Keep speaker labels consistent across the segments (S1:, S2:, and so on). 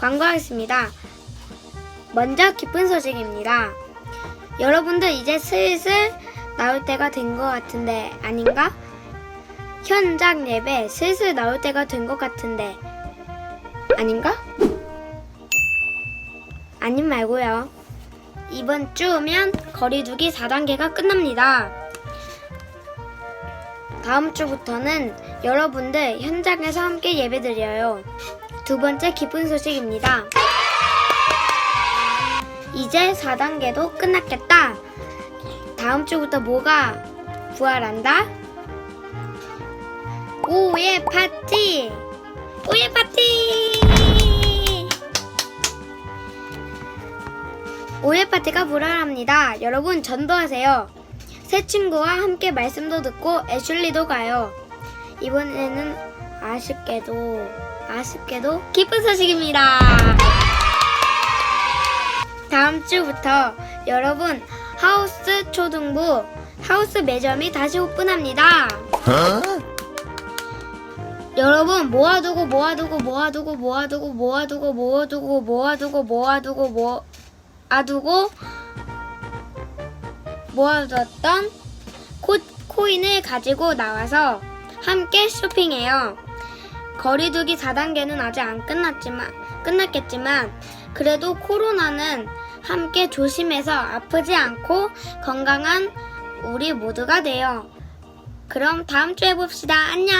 S1: 경고하겠습니다. 먼저 기쁜 소식입니다. 여러분들 이제 슬슬 나올 때가 된 것 같은데 아닌가? 현장 예배 슬슬 나올 때가 된 것 같은데 아닌가? 아님 말고요. 이번 주면 거리두기 4단계가 끝납니다. 다음 주부터는 여러분들 현장에서 함께 예배드려요. 두 번째 기쁜 소식입니다. 이제 4단계도 끝났겠다. 다음 주부터 뭐가 부활한다? 오예 파티! 오예 파티! 오예 파티가 부활합니다. 여러분 전도하세요. 새 친구와 함께 말씀도 듣고 애슐리도 가요. 이번에는 아쉽게도 아쉽게도 기쁜 소식입니다. 다음 주부터 여러분 하우스 초등부 하우스 매점이 다시 오픈합니다. 여러분 모아두고 모아두고 모아두고 모아두고 모아두고 모아두고 모아두고 모아두고 모아두고 코, 코인을 가지고 나와서 함께 쇼핑해요. 거리두기 4단계는 아직 안 끝났지만 끝났겠지만 그래도 코로나는 함께 조심해서 아프지 않고 건강한 우리 모두가 돼요. 그럼 다음 주에 봅시다. 안녕.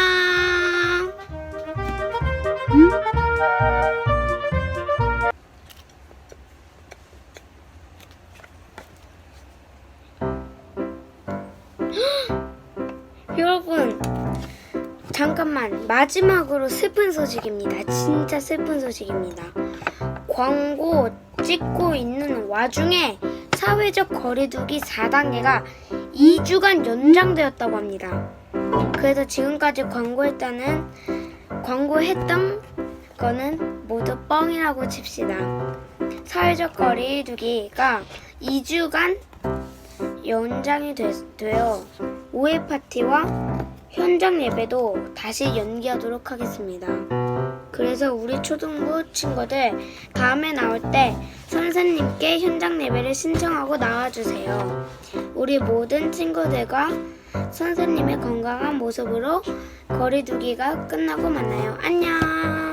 S1: 여러분, 잠깐만. 마지막으로 슬픈 소식입니다. 진짜 슬픈 소식입니다. 광고 찍고 있는 와중에 사회적 거리두기 4단계가 2주간 연장되었다고 합니다. 그래서 지금까지 광고했다는 광고했던 거는 모두 뻥이라고 칩시다. 사회적 거리두기가 2주간 연장이 되, 되어 오해 파티와 현장 예배도 다시 연기하도록 하겠습니다. 그래서 우리 초등부 친구들 다음에 나올 때 선생님께 현장 예배를 신청하고 나와주세요. 우리 모든 친구들과 선생님의 건강한 모습으로 거리두기가 끝나고 만나요. 안녕!